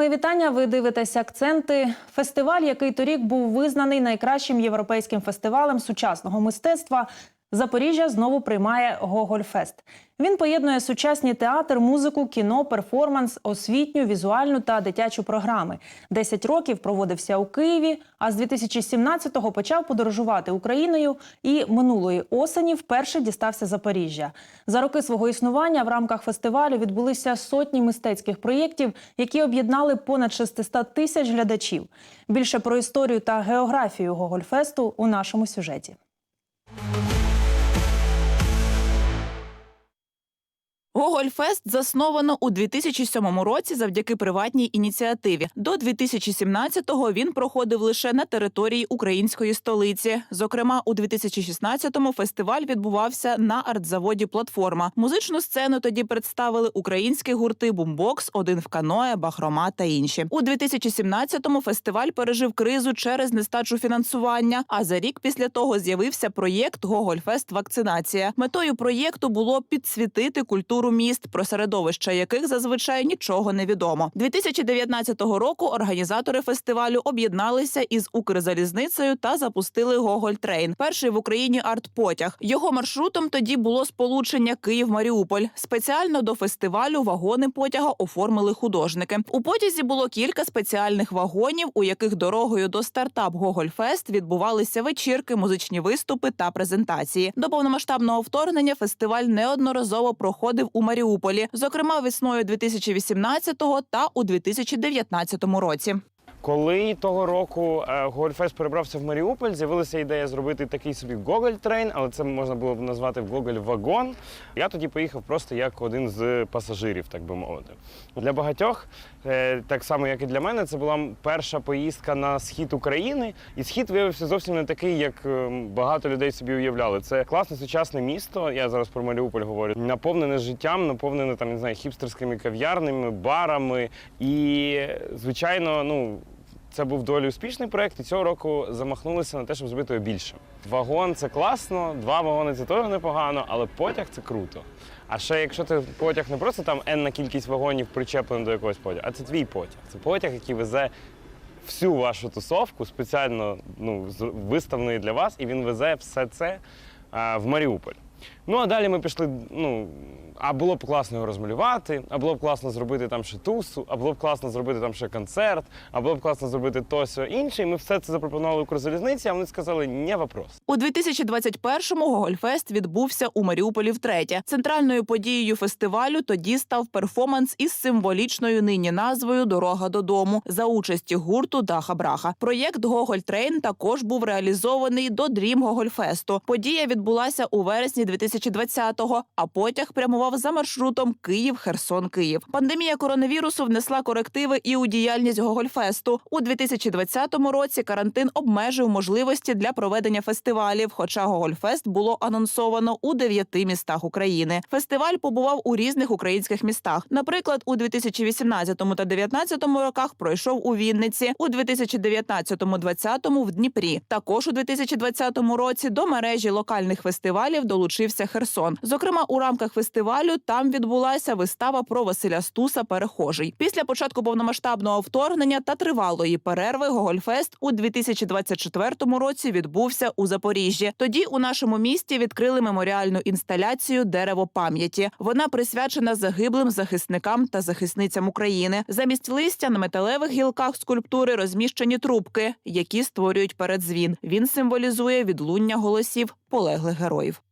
Мої вітання. Ви дивитеся акценти. Фестиваль, який торік був визнаний найкращим європейським фестивалем сучасного мистецтва. Запоріжжя знову приймає Гогольфест. Він поєднує сучасний театр, музику, кіно, перформанс, освітню, візуальну та дитячу програми. Десять років проводився у Києві, а з 2017-го почав подорожувати Україною і минулої осені вперше дістався Запоріжжя. За роки свого існування в рамках фестивалю відбулися сотні мистецьких проєктів, які об'єднали понад 600 тисяч глядачів. Більше про історію та географію Гогольфесту у нашому сюжеті. Гогольфест засновано у 2007 році завдяки приватній ініціативі. До 2017-го він проходив лише на території української столиці. Зокрема, у 2016-му фестиваль відбувався на артзаводі Платформа. Музичну сцену тоді представили українські гурти Бумбокс, Один в каное, Бахрома та інші. У 2017-му фестиваль пережив кризу через нестачу фінансування. А за рік після того з'явився проєкт Гогольфест Вакцинація. Метою проєкту було підсвітити культуру міст, про середовища яких зазвичай нічого не відомо. 2019 року організатори фестивалю об'єдналися із Укрзалізницею та запустили Гоголь Трейн. Перший в Україні арт-потяг. Його маршрутом тоді було сполучення Київ-Маріуполь. Спеціально до фестивалю вагони потяга оформили художники. У потязі було кілька спеціальних вагонів, у яких дорогою до стартап Гогольфест відбувалися вечірки, музичні виступи та презентації. До повномасштабного вторгнення фестиваль неодноразово проходив у Маріуполі, зокрема весною 2018-го та у 2019 році. Коли того року Гольфест перебрався в Маріуполь, з'явилася ідея зробити такий собі Гоголь-трейн, але це можна було б назвати Гоголь-вагон. Я тоді поїхав просто як один з пасажирів, так би мовити. Для багатьох, е, так само як і для мене, це була перша поїздка на схід України, і схід виявився зовсім не такий, як е, багато людей собі уявляли. Це класне сучасне місто. Я зараз про Маріуполь говорю, наповнене життям, наповнене там не знаю, хіпстерськими кав'ярнями, барами. І звичайно, ну. Це був доволі успішний проект, і цього року замахнулися на те, щоб зробити його більше. Вагон це класно, два вагони це теж непогано, але потяг це круто. А ще якщо ти потяг не просто там енна кількість вагонів причеплено до якогось потягу, а це твій потяг. Це потяг, який везе всю вашу тусовку, спеціально ну, виставлений для вас, і він везе все це а, в Маріуполь. Ну а далі ми пішли. Ну а було б класно його розмалювати, а було б класно зробити там ще тусу, а було б класно зробити там ще концерт, а було б класно зробити то сьо інше. І ми все це запропонували Укрзалізниці, а вони сказали, не вопрос. У 2021-му Гогольфест відбувся у Маріуполі втретє. Центральною подією фестивалю тоді став перформанс із символічною нині назвою Дорога додому за участі гурту Даха Браха. Проєкт Гоголь Трейн також був реалізований до Дрім Гогольфесту. Подія відбулася у вересні 2020-го, а потяг прямував за маршрутом Київ, Херсон, Київ. Пандемія коронавірусу внесла корективи і у діяльність Гогольфесту. У 2020 році карантин обмежив можливості для проведення фестивалів. Хоча Гогольфест було анонсовано у дев'яти містах України. Фестиваль побував у різних українських містах. Наприклад, у 2018 та 2019 роках пройшов у Вінниці, у 2019-2020 в Дніпрі. Також у 2020 році до мережі локальних фестивалів долучився Херсон. Зокрема, у рамках фестивалю там відбулася вистава про Василя Стуса Перехожий. Після початку повномасштабного вторгнення та тривалої перерви Гогольфест у 2024 році відбувся у Запоріжжі. Тоді у нашому місті відкрили меморіальну інсталяцію Дерево пам'яті. Вона присвячена загиблим захисникам та захисницям України. Замість листя на металевих гілках скульптури розміщені трубки, які створюють передзвін. Він символізує відлуння голосів полеглих героїв.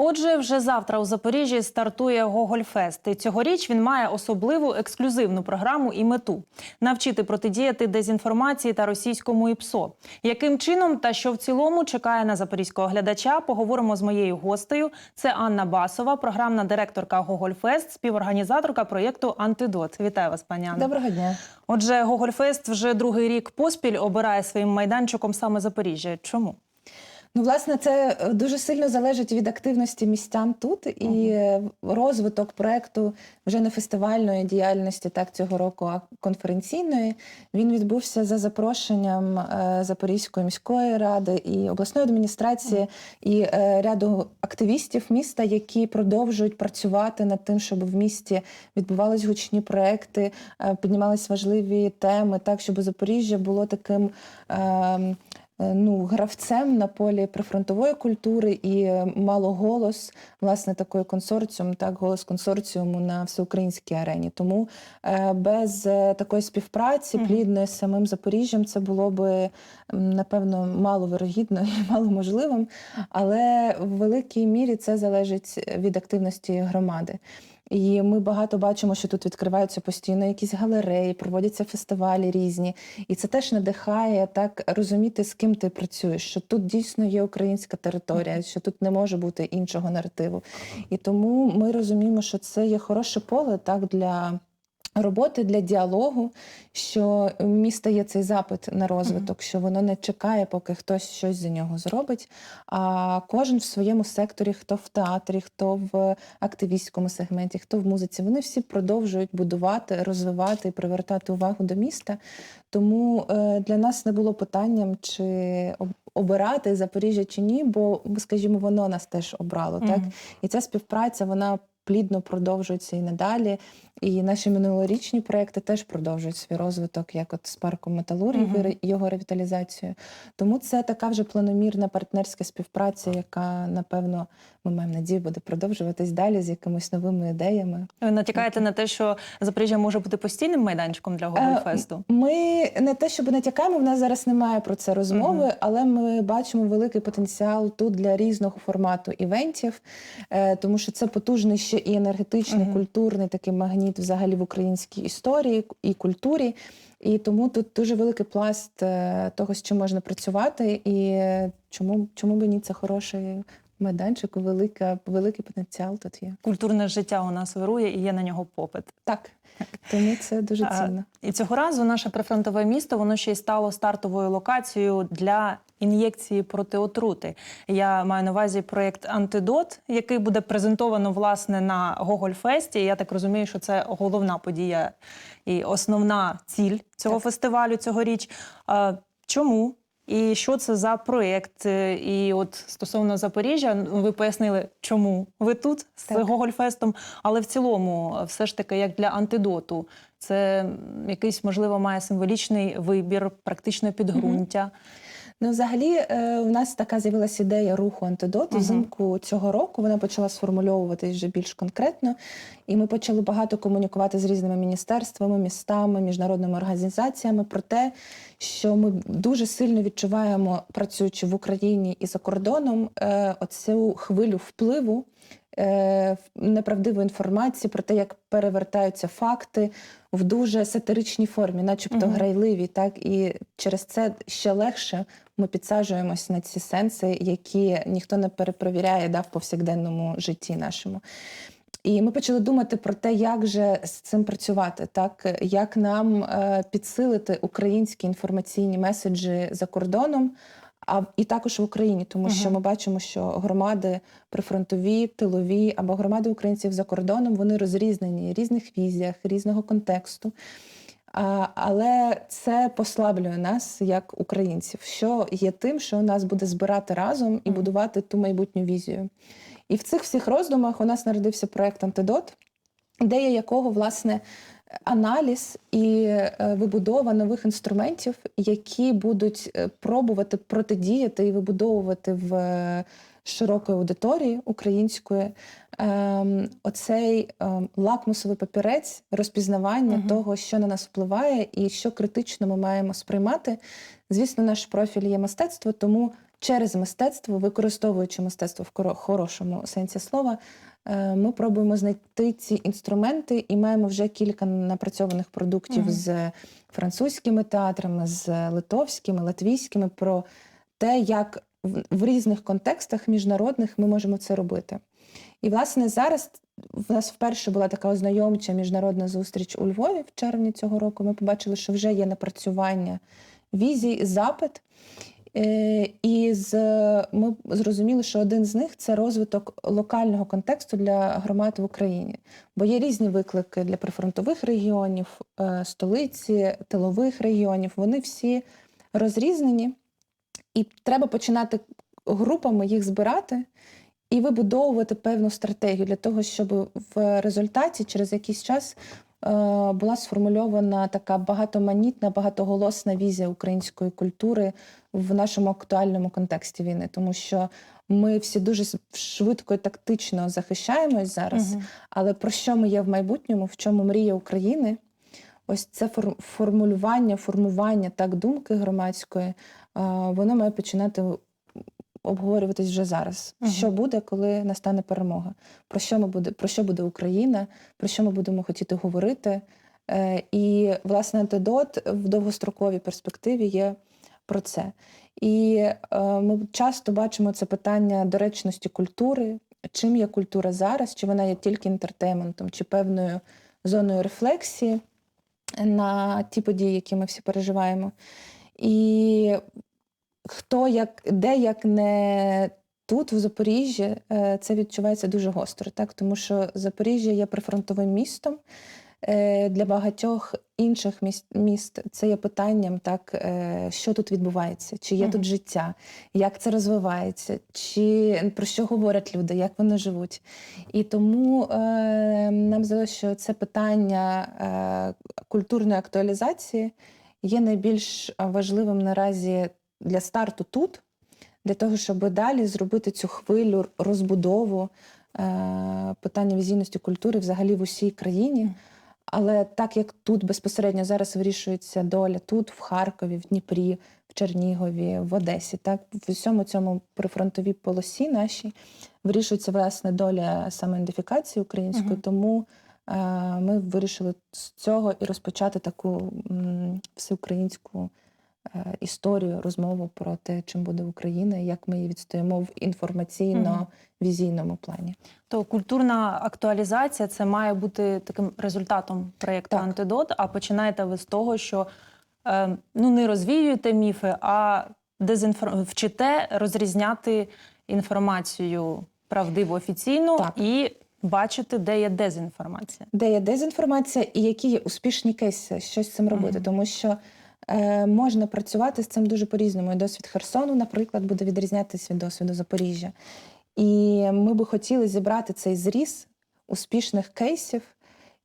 Отже, вже завтра у Запоріжжі стартує Гогольфест. І цьогоріч він має особливу ексклюзивну програму і мету навчити протидіяти дезінформації та російському ІПСО. Яким чином та що в цілому чекає на запорізького глядача? Поговоримо з моєю гостею. Це Анна Басова, програмна директорка Гогольфест, співорганізаторка проєкту Антидот. Вітаю вас, пані Анна. Доброго дня. Отже, Гогольфест вже другий рік поспіль обирає своїм майданчиком саме Запоріжжя. Чому? Ну, власне, це е, дуже сильно залежить від активності містян тут і е, розвиток проекту вже не фестивальної діяльності, так цього року, а конференційної. Він відбувся за запрошенням е, Запорізької міської ради і обласної адміністрації і е, ряду активістів міста, які продовжують працювати над тим, щоб в місті відбувались гучні проекти, піднімались важливі теми, так щоб Запоріжжя було таким. Е, ну, гравцем на полі прифронтової культури і е, мало голос, власне, такий консорціум, так, голос консорціуму на всеукраїнській арені. Тому е, без такої співпраці, плідної з самим Запоріжжям, це було би, напевно, маловирогідно і маломожливим. Але в великій мірі це залежить від активності громади. І ми багато бачимо, що тут відкриваються постійно якісь галереї, проводяться фестивалі різні. І це теж надихає так розуміти, з ким ти працюєш, що тут дійсно є українська територія, що тут не може бути іншого наративу. І тому ми розуміємо, що це є хороше поле так для. Роботи для діалогу, що в міста є цей запит на розвиток, що воно не чекає, поки хтось щось за нього зробить. А кожен в своєму секторі, хто в театрі, хто в активістському сегменті, хто в музиці, вони всі продовжують будувати, розвивати і привертати увагу до міста. Тому е, для нас не було питанням, чи об- обирати Запоріжжя чи ні, бо, скажімо, воно нас теж обрало. Так? І ця співпраця вона плідно продовжується і надалі. І наші минулорічні проекти теж продовжують свій розвиток, як от з парком металургії і його ревіталізацією. Тому це така вже планомірна партнерська співпраця, яка напевно ми маємо надію буде продовжуватись далі з якимись новими ідеями. Ви натякаєте на те, що Запоріжжя може бути постійним майданчиком для Гогольфесту? Ми не те, щоб натякаємо, в нас зараз немає про це розмови, Мгм. але ми бачимо великий потенціал тут для різного формату івентів, е, тому що це потужний ще і енергетичний, Мгм. культурний такий магніт взагалі в українській історії і культурі. І тому тут дуже великий пласт е, того, з чим можна працювати, і е, чому, чому б ні, це хороший майданчик, велика, великий потенціал тут є. Культурне життя у нас вирує і є на нього попит. Так, тому це дуже А. І цього разу наше прифронтове місто воно ще й стало стартовою локацією для ін'єкції проти отрути. Я маю на увазі проєкт Антидот, який буде презентовано власне на Гогольфесті. Я так розумію, що це головна подія і основна ціль цього Так. фестивалю цьогоріч. А, Чому? І що це за проєкт? Е, І от стосовно Запоріжжя, ну, ви пояснили, чому ви тут з Так. Гогольфестом, але в цілому, е, все ж таки, як для антидоту, це якийсь, можливо, має символічний вибір, практичне підґрунтя. Ну, взагалі, е, у нас така з'явилася ідея руху антидот. Мгм. Взимку цього року вона почала сформульовуватись вже більш конкретно, і ми почали багато комунікувати з різними міністерствами, містами, міжнародними організаціями про те, що ми дуже сильно відчуваємо, працюючи в Україні і за кордоном, е, оцю хвилю впливу. Е, Неправдивої інформації про те, як перевертаються факти в дуже сатиричній формі, начебто Мгм. грайливі, так і через це ще легше ми підсаджуємось на ці сенси, які ніхто не перепровіряє да, в повсякденному житті нашому. І ми почали думати про те, як же з цим працювати, так як нам е, підсилити українські інформаційні меседжі за кордоном, а і також в Україні, тому що ми бачимо, що громади прифронтові, тилові або громади українців за кордоном вони розрізнені в різних візіях, різного контексту. А, але це послаблює нас як українців, що є тим, що нас буде збирати разом і будувати ту майбутню візію. І в цих всіх роздумах у нас народився проект Антидот, ідея якого власне аналіз і е, вибудова нових інструментів, які будуть е, пробувати протидіяти і вибудовувати в е, широкої аудиторії української ем, оцей ем, лакмусовий папірець розпізнавання Мгм. того, що на нас впливає, і що критично ми маємо сприймати. Звісно, наш профіль є мистецтво, тому через мистецтво, використовуючи мистецтво в хорошому сенсі слова, е, ми пробуємо знайти ці інструменти і маємо вже кілька напрацьованих продуктів Мгм. з французькими театрами, з литовськими, латвійськими про те, як в, в різних контекстах міжнародних ми можемо це робити. І, власне, зараз в нас вперше була така ознайомча міжнародна зустріч у Львові в червні цього року. Ми побачили, що вже є напрацювання візій, запит. Е, І з, ми зрозуміли, що один з них це розвиток локального контексту для громад в Україні. Бо є різні виклики для прифронтових регіонів, е, столиці, тилових регіонів. Вони всі розрізнені, і треба починати групами їх збирати і вибудовувати певну стратегію для того, щоб в результаті через якийсь час була сформульована така багатоманітна, багатоголосна візія української культури в нашому актуальному контексті війни, тому що ми всі дуже швидко і тактично захищаємось зараз. Мгм. Але про що ми є в майбутньому, в чому мрія України? Ось це фор- формулювання, формування так думки громадської, воно має починати обговорюватись вже зараз. Мгм. Що буде, коли настане перемога? Про що ми буде, про що буде Україна, про що ми будемо хотіти говорити? Е, І власне антидот в довгостроковій перспективі є про це. І е, ми часто бачимо це питання доречності культури. Чим є культура зараз? Чи вона є тільки інтертейментом, чи певною зоною рефлексії на ті події, які ми всі переживаємо? І хто як, де як не тут, в Запоріжжі, е, це відчувається дуже гостро, так? тому що Запоріжжя є прифронтовим містом. Е, Для багатьох інших міст, міст це є питанням, так, е, що тут відбувається, чи є тут життя, як це розвивається, чи про що говорять люди, як вони живуть. І тому е, нам здалося, що це питання е, культурної актуалізації є найбільш важливим наразі для старту тут, для того, щоб далі зробити цю хвилю розбудову е, питання візійності культури взагалі в усій країні. Але так як тут безпосередньо зараз вирішується доля, тут, в Харкові, в Дніпрі, в Чернігові, в Одесі, так в усьому цьому прифронтовій полосі нашій вирішується власне доля самоідентифікації української. Мгм. Тому е, ми вирішили з цього і розпочати таку м, всеукраїнську історію, розмову про те, чим буде Україна, як ми її відстоїмо в інформаційно-візійному плані. То культурна актуалізація це має бути таким результатом проєкту Так. Антидот. А починаєте ви з того, що е, ну не розвіюєте міфи, а дезінфор... вчите розрізняти інформацію правдиву офіційну Так. і бачити, де є дезінформація. де є дезінформація і які є успішні кейси, що з цим робити. Мгм. Тому що е, можна працювати з цим дуже по-різному. І досвід Херсону, наприклад, буде відрізнятися від досвіду Запоріжжя. І ми би хотіли зібрати цей зріз успішних кейсів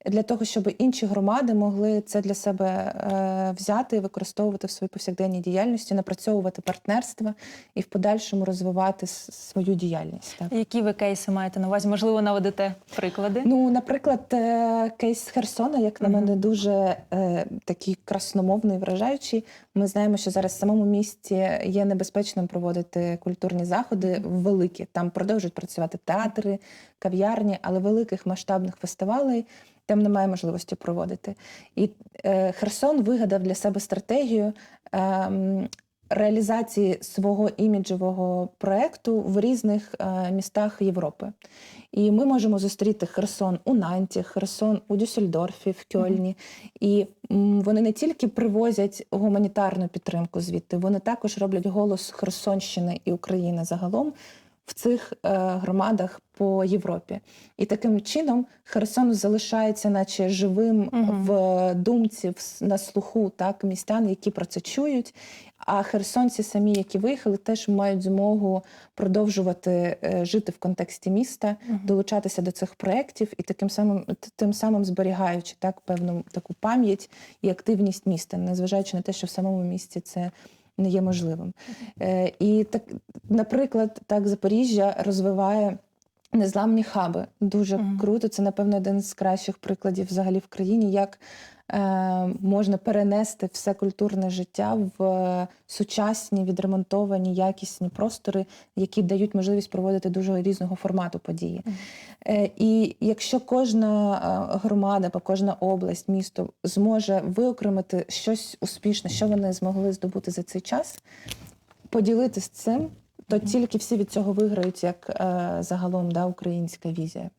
для того, щоб інші громади могли це для себе е, взяти і використовувати в своїй повсякденній діяльності, напрацьовувати партнерства і в подальшому розвивати свою діяльність. Так. Які ви кейси маєте на увазі? Можливо, наведете приклади? Ну, наприклад, е, кейс Херсона, як на мене, дуже е, такий красномовний, вражаючий. Ми знаємо, що зараз в самому місті є небезпечним проводити культурні заходи великі. Там продовжують працювати театри, кав'ярні, але великих масштабних фестивалей там немає можливості проводити. І е, Херсон вигадав для себе стратегію. ем, Реалізації свого іміджевого проекту в різних е, містах Європи. І ми можемо зустріти Херсон у Нанті, Херсон у Дюссельдорфі, в Кьольні. І м, вони не тільки привозять гуманітарну підтримку звідти, вони також роблять голос Херсонщини і України загалом в цих е, громадах по Європі. І таким чином Херсон залишається, наче живим Мгм. в думці, на слуху так, містян, які про це чують. А херсонці самі, які виїхали, теж мають змогу продовжувати е, жити в контексті міста, Мгм. долучатися до цих проєктів і таким самим тим самим зберігаючи так певну таку пам'ять і активність міста, незважаючи на те, що в самому місті це не є можливим. Е, і так, наприклад, так Запоріжжя розвиває. Незламні хаби дуже Мгм. круто. Це, напевно, один з кращих прикладів взагалі в країні, як е, можна перенести все культурне життя в е, сучасні, відремонтовані, якісні простори, які дають можливість проводити дуже різного формату події. Мгм. Е, і якщо кожна е, громада або кожна область, місто зможе виокремити щось успішне, що вони змогли здобути за цей час, поділитися цим, то тільки всі від цього виграють, як е, загалом да, українська візія.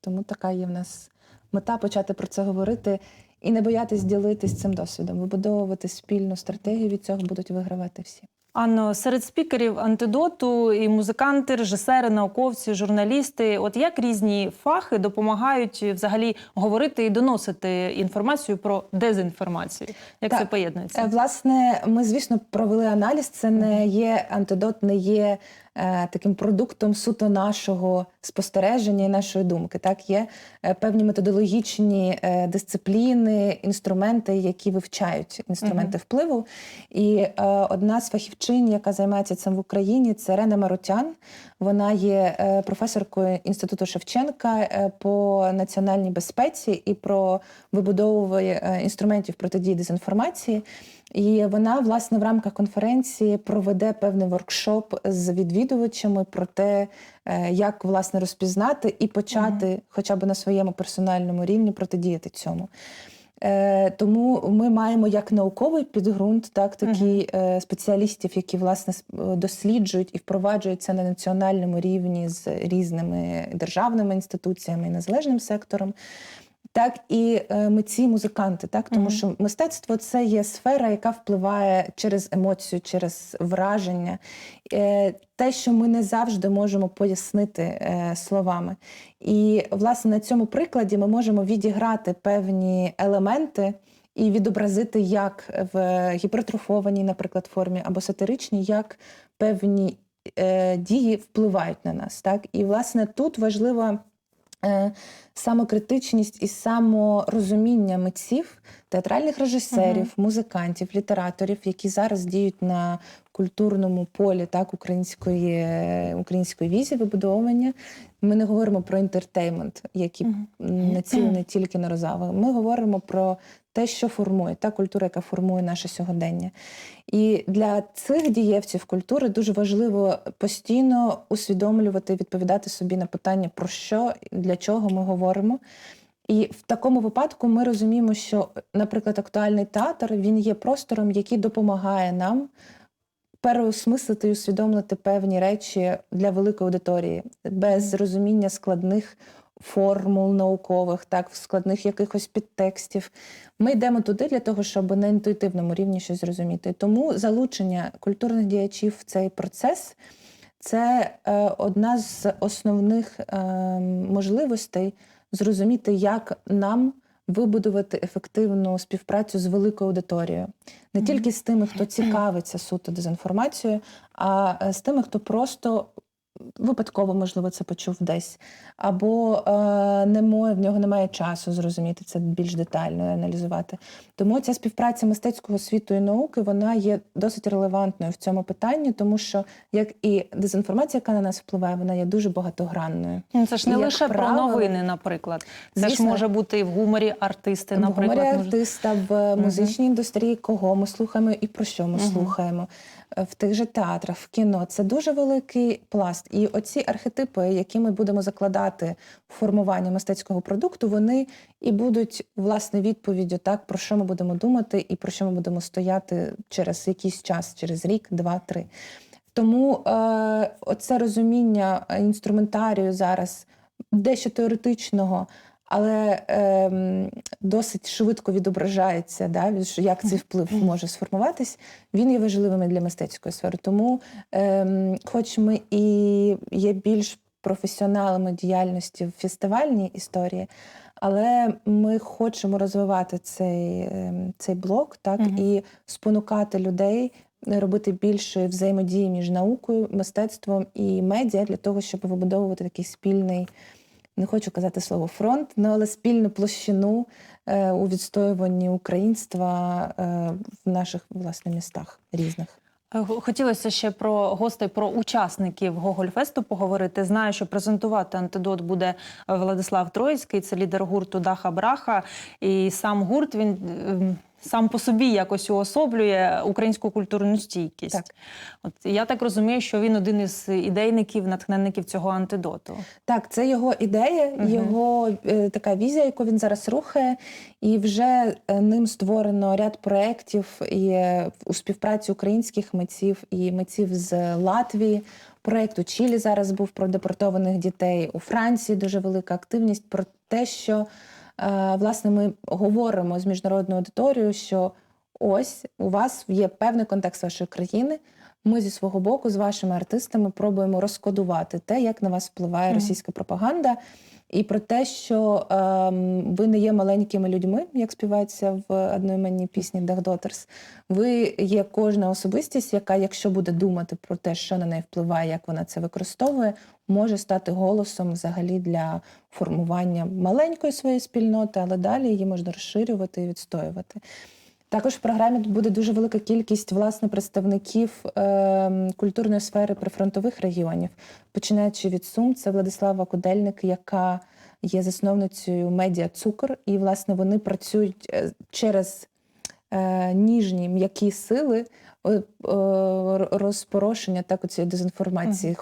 Тому така є в нас мета почати про це говорити і не боятись ділитись цим досвідом, вибудовувати спільну стратегію. Від цього будуть вигравати всі. Анно, серед спікерів антидоту і музиканти, режисери, науковці, журналісти. От як різні фахи допомагають взагалі говорити і доносити інформацію про дезінформацію? Як Так. це поєднується? Е, Власне, ми, звісно, провели аналіз. Це не є антидот, не є таким продуктом суто нашого спостереження і нашої думки. Так, є е, певні методологічні е, дисципліни, інструменти, які вивчають інструменти впливу. І е, одна з фахівчин, яка займається цим в Україні, це Рена Марутян. Вона є е, професоркою інституту Шевченка е, по національній безпеці і про вибудову е, інструментів протидії дезінформації. І вона, власне, в рамках конференції проведе певний воркшоп з відвідувачами про те, е, як власне розпізнати і почати, хоча б на своєму персональному рівні, протидіяти цьому. Е, Тому ми маємо як науковий підґрунт, так такі е, спеціалістів, які власне досліджують і впроваджують це на національному рівні з різними державними інституціями і незалежним сектором. Так і е, митці, музиканти, так тому Мгм. що мистецтво це є сфера, яка впливає через емоцію, через враження, е, те, що ми не завжди можемо пояснити е, словами. І власне на цьому прикладі ми можемо відіграти певні елементи. І відобразити як в гіпертрофованій, наприклад, формі або сатиричній, як певні е, дії впливають на нас. Так? І власне тут важлива е, самокритичність і саморозуміння митців, театральних режисерів, музикантів, літераторів, які зараз діють на культурному полі так, української, е, української візі вибудовування. Ми не говоримо про інтертеймент, який Мгм. націлений тільки на розваги. Ми говоримо про те, що формує, та культура, яка формує наше сьогодення. І для цих дієвців культури дуже важливо постійно усвідомлювати, відповідати собі на питання, про що, для чого ми говоримо. І в такому випадку ми розуміємо, що, наприклад, актуальний театр він є простором, який допомагає нам переосмислити і усвідомити певні речі для великої аудиторії без розуміння складних формул наукових, так, складних якихось підтекстів. Ми йдемо туди для того, щоб на інтуїтивному рівні щось зрозуміти. Тому залучення культурних діячів в цей процес це е, одна з основних е, можливостей зрозуміти, як нам вибудувати ефективну співпрацю з великою аудиторією. Не тільки з тими, хто цікавиться суто дезінформацією, а е, з тими, хто просто випадково, можливо, це почув десь, або е, не має, в нього немає часу зрозуміти це більш детально і аналізувати. Тому ця співпраця мистецького світу і науки вона є досить релевантною в цьому питанні, тому що як і дезінформація, яка на нас впливає, вона є дуже багатогранною. Ну, Це ж не як лише про новини, наприклад. Це ж може бути і в гуморі артисти, в наприклад. гуморі артиста, в музичній індустрії, кого ми слухаємо і про що ми Мгм. слухаємо, е, в тих же театрах, в кіно. Це дуже великий пласт. І оці архетипи, які ми будемо закладати в формування мистецького продукту, вони і будуть власне відповіддю, так про що ми будемо думати, і про що ми будемо стояти через якийсь час, через рік, два, три. Тому е, оце розуміння е, інструментарію зараз дещо теоретичного, але ем, досить швидко відображається, да, як цей вплив може сформуватись, він є важливим для мистецької сфери. Тому, ем, хоч ми і є більш професіоналами діяльності в фестивальній історії, але ми хочемо розвивати цей, ем, цей блок, так, Мгм. і спонукати людей робити більше взаємодії між наукою, мистецтвом і медіа для того, щоб вибудовувати такий спільний, не хочу казати слово фронт, ну, але спільну площину е, у відстоюванні українства е, в наших власне містах різних. Е, Хотілося ще про гостей, про учасників Гогольфесту поговорити. Знаю, що презентувати антидот буде е, Владислав Троїцький, це лідер гурту Даха Браха. І сам гурт він ем, сам по собі якось уособлює українську культурну стійкість. Так. От я так розумію, що він один із ідейників, натхненників цього антидоту. Так, це його ідея, Мгм. його е, така візія, яку він зараз рухає, і вже е, ним створено ряд проєктів і е, у співпраці українських митців і митців з Латвії. Проєкт у Чилі зараз був про депортованих дітей. У Франції дуже велика активність про те, що власне ми говоримо з міжнародною аудиторією, що ось у вас є певний контекст вашої країни. Ми зі свого боку з вашими артистами пробуємо розкодувати те, як на вас впливає російська пропаганда, і про те, що ем, ви не є маленькими людьми, як співається в одноіменній пісні «Dog Daughters». Ви є кожна особистість, яка, якщо буде думати про те, що на неї впливає, як вона це використовує, може стати голосом взагалі для формування маленької своєї спільноти, але далі її можна розширювати і відстоювати. Також в програмі буде дуже велика кількість власне представників е, культурної сфери прифронтових регіонів, починаючи від Сум, це Владислава Кудельник, яка є засновницею медіа Цукор, і власне вони працюють е, через е, ніжні м'які сили е, е, розпорошення так цієї дезінформації.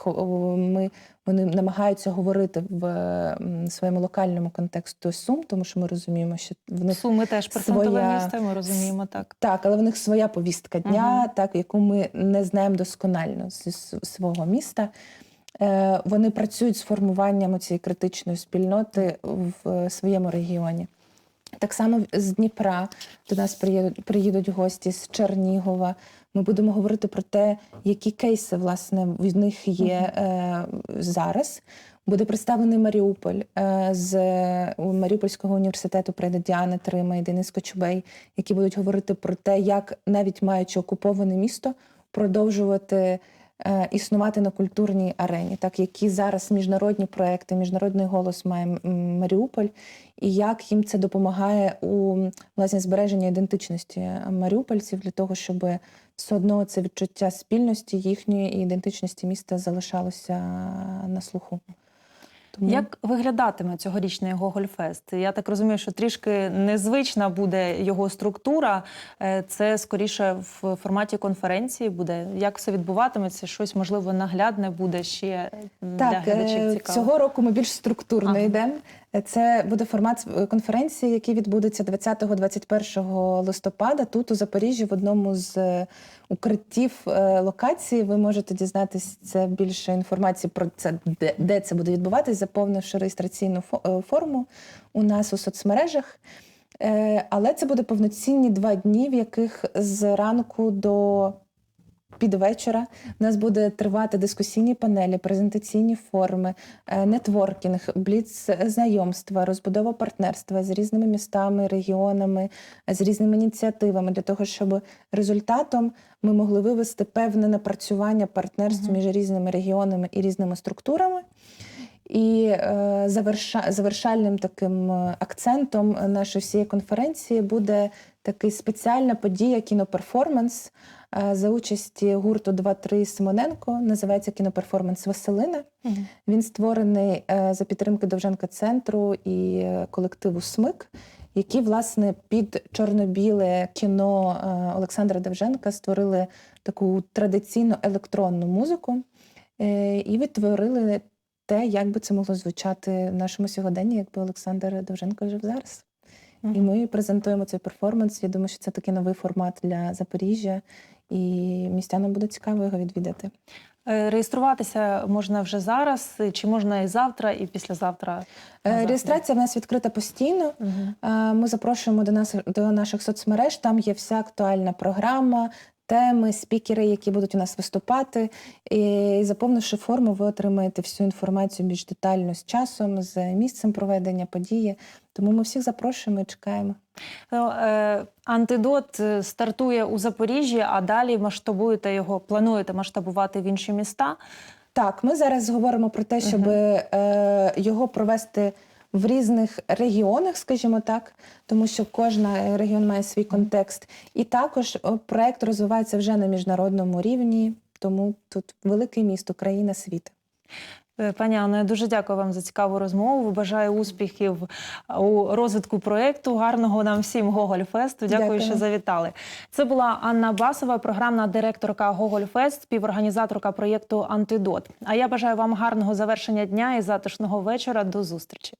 Ми вони намагаються говорити в своєму локальному контексту Сум, тому що ми розуміємо, що в них Суми теж своя- ми розуміємо так. так, але в них своя повістка дня, Мгм. так, яку ми не знаємо досконально з свого міста. Е, Вони працюють з формуванням цієї критичної спільноти в е, своєму регіоні. Так само з Дніпра до нас приїдуть гості з Чернігова. Ми будемо говорити про те, які кейси власне в них є е, зараз. Буде представлений Маріуполь е, з Маріупольського університету прийде Діана Трима і Денис Кочубей, які будуть говорити про те, як навіть маючи окуповане місто, продовжувати існувати на культурній арені, так які зараз міжнародні проекти, міжнародний голос має Маріуполь, і як їм це допомагає у власне збереженні ідентичності маріупольців для того, щоб все одно це відчуття спільності їхньої і ідентичності міста залишалося на слуху. Тому Як виглядатиме цьогорічний його гольфест? Я так розумію, що трішки незвична буде його структура. Е, Це скоріше в форматі конференції буде. Як все відбуватиметься? Щось можливо наглядне буде ще для Так, глядачів е, цікаво. цього року ми більш структурно Ага. йдемо. Це буде формат е, конференції, який відбудеться 20-21 листопада. Тут у Запоріжжі, в одному з е, укриттів е, локації, ви можете дізнатися це більше інформації про це, де, де це буде відбуватись, заповнивши реєстраційну фо- форму у нас у соцмережах. Але це буде повноцінні два дні, в яких з ранку до під вечора. У нас буде тривати дискусійні панелі, презентаційні форми, е, нетворкінг, бліц знайомства, розбудова партнерства з різними містами, регіонами, з різними ініціативами. Для того, щоб результатом ми могли вивести певне напрацювання партнерств між різними регіонами і різними структурами. І е, заверша, завершальним таким е, акцентом нашої всієї конференції буде такий спеціальна подія кіноперформанс за участі гурту 2-3 Симоненко. Називається кіноперформанс Василина. Мгм. Він створений е, за підтримки Довженка центру і колективу СМИК, які власне під чорно-біле кіно е, Олександра Довженка створили таку традиційну електронну музику е, і відтворили те, як би це могло звучати в нашому сьогоденні, якби Олександр Довженко жив зараз. І ми презентуємо цей перформанс. Я думаю, що це такий новий формат для Запоріжжя, і містянам буде цікаво його відвідати. Е, Реєструватися можна вже зараз, чи можна і завтра, і післязавтра? Е? Реєстрація в нас відкрита постійно. Е, Ми запрошуємо до нас до наших соцмереж. Там є вся актуальна програма, теми, спікери, які будуть у нас виступати. І заповнивши форму, ви отримаєте всю інформацію більш детально з часом, з місцем проведення події. Тому ми всіх запрошуємо і чекаємо. Ну, е, Антидот е, стартує у Запоріжжі, а далі масштабуєте його, плануєте масштабувати в інші міста. Так, ми зараз говоримо про те, щоб е, його провести в різних регіонах, скажімо так, тому що кожен регіон має свій контекст. І також проект розвивається вже на міжнародному рівні, тому тут велике місто, країна, світ. Е, Пані Анно, я дуже дякую вам за цікаву розмову. Бажаю успіхів у розвитку проєкту. Гарного нам всім Гогольфесту. Дякую, Дякую. що завітали. Це була Анна Басова, програмна директорка Гогольфест, співорганізаторка проєкту Антидот. А я бажаю вам гарного завершення дня і затишного вечора. До зустрічі.